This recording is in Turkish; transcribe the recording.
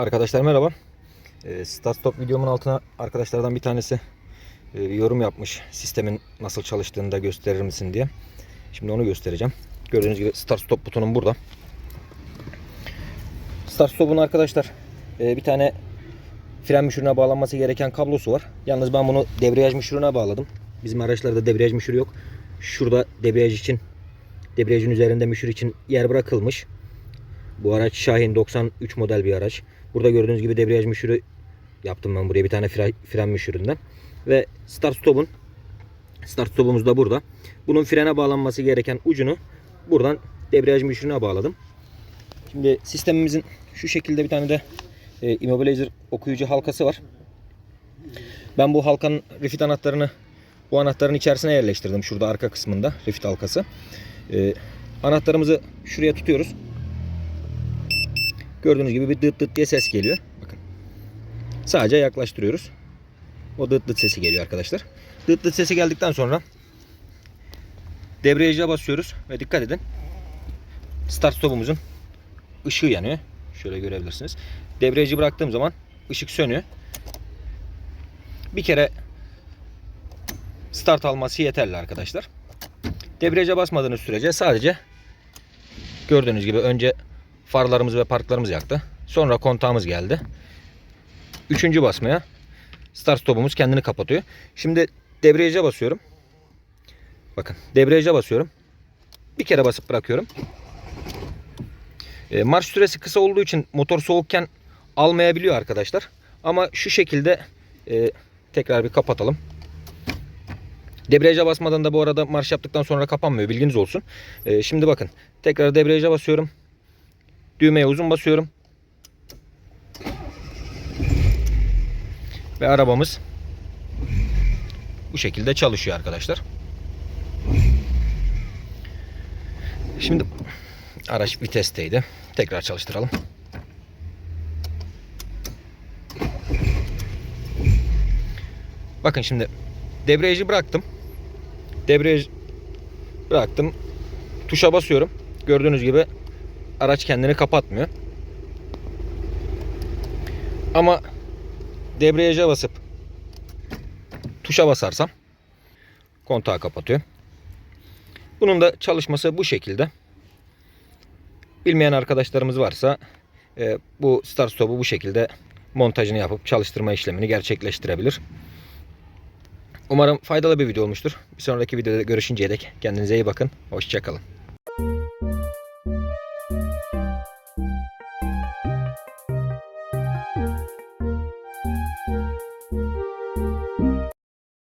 Arkadaşlar merhaba. E, Start Stop videomun altına arkadaşlardan bir tanesi e, yorum yapmış. Sistemin nasıl çalıştığını da gösterir misin diye. Şimdi onu göstereceğim. Gördüğünüz gibi Start Stop butonum burada. Start Stop'un arkadaşlar e, bir tane fren müşürüne bağlanması gereken kablosu var. Yalnız ben bunu debriyaj müşürüne bağladım. Bizim araçlarda debriyaj müşürü yok. Şurada debriyaj için debriyajın üzerinde müşür için yer bırakılmış. Bu araç Şahin 93 model bir araç. Burada gördüğünüz gibi debriyaj müşürü yaptım ben buraya bir tane fren, müşüründen. Ve start stop'un start stop'umuz da burada. Bunun frene bağlanması gereken ucunu buradan debriyaj müşürüne bağladım. Şimdi sistemimizin şu şekilde bir tane de e, immobilizer okuyucu halkası var. Ben bu halkanın refit anahtarını bu anahtarın içerisine yerleştirdim. Şurada arka kısmında refit halkası. E, anahtarımızı şuraya tutuyoruz. Gördüğünüz gibi bir dıt dıt diye ses geliyor. Bakın. Sadece yaklaştırıyoruz. O dıt dıt sesi geliyor arkadaşlar. Dıt dıt sesi geldikten sonra debriyaja basıyoruz ve dikkat edin. Start stopumuzun ışığı yanıyor. Şöyle görebilirsiniz. Debriyajı bıraktığım zaman ışık sönüyor. Bir kere start alması yeterli arkadaşlar. Debriyaja basmadığınız sürece sadece gördüğünüz gibi önce farlarımız ve parklarımız yaktı. Sonra kontağımız geldi. Üçüncü basmaya start stopumuz kendini kapatıyor. Şimdi debriyaja basıyorum. Bakın debriyaja basıyorum. Bir kere basıp bırakıyorum. E, marş süresi kısa olduğu için motor soğukken almayabiliyor arkadaşlar. Ama şu şekilde e, tekrar bir kapatalım. Debriyaja basmadan da bu arada marş yaptıktan sonra kapanmıyor. Bilginiz olsun. E, şimdi bakın. Tekrar debriyaja basıyorum. Düğmeye uzun basıyorum. Ve arabamız bu şekilde çalışıyor arkadaşlar. Şimdi araç vitesteydi. Tekrar çalıştıralım. Bakın şimdi debriyajı bıraktım. Debriyaj bıraktım. Tuşa basıyorum. Gördüğünüz gibi araç kendini kapatmıyor. Ama debriyaja basıp tuşa basarsam kontağı kapatıyor. Bunun da çalışması bu şekilde. Bilmeyen arkadaşlarımız varsa e, bu start stop'u bu şekilde montajını yapıp çalıştırma işlemini gerçekleştirebilir. Umarım faydalı bir video olmuştur. Bir sonraki videoda görüşünceye dek kendinize iyi bakın. Hoşçakalın.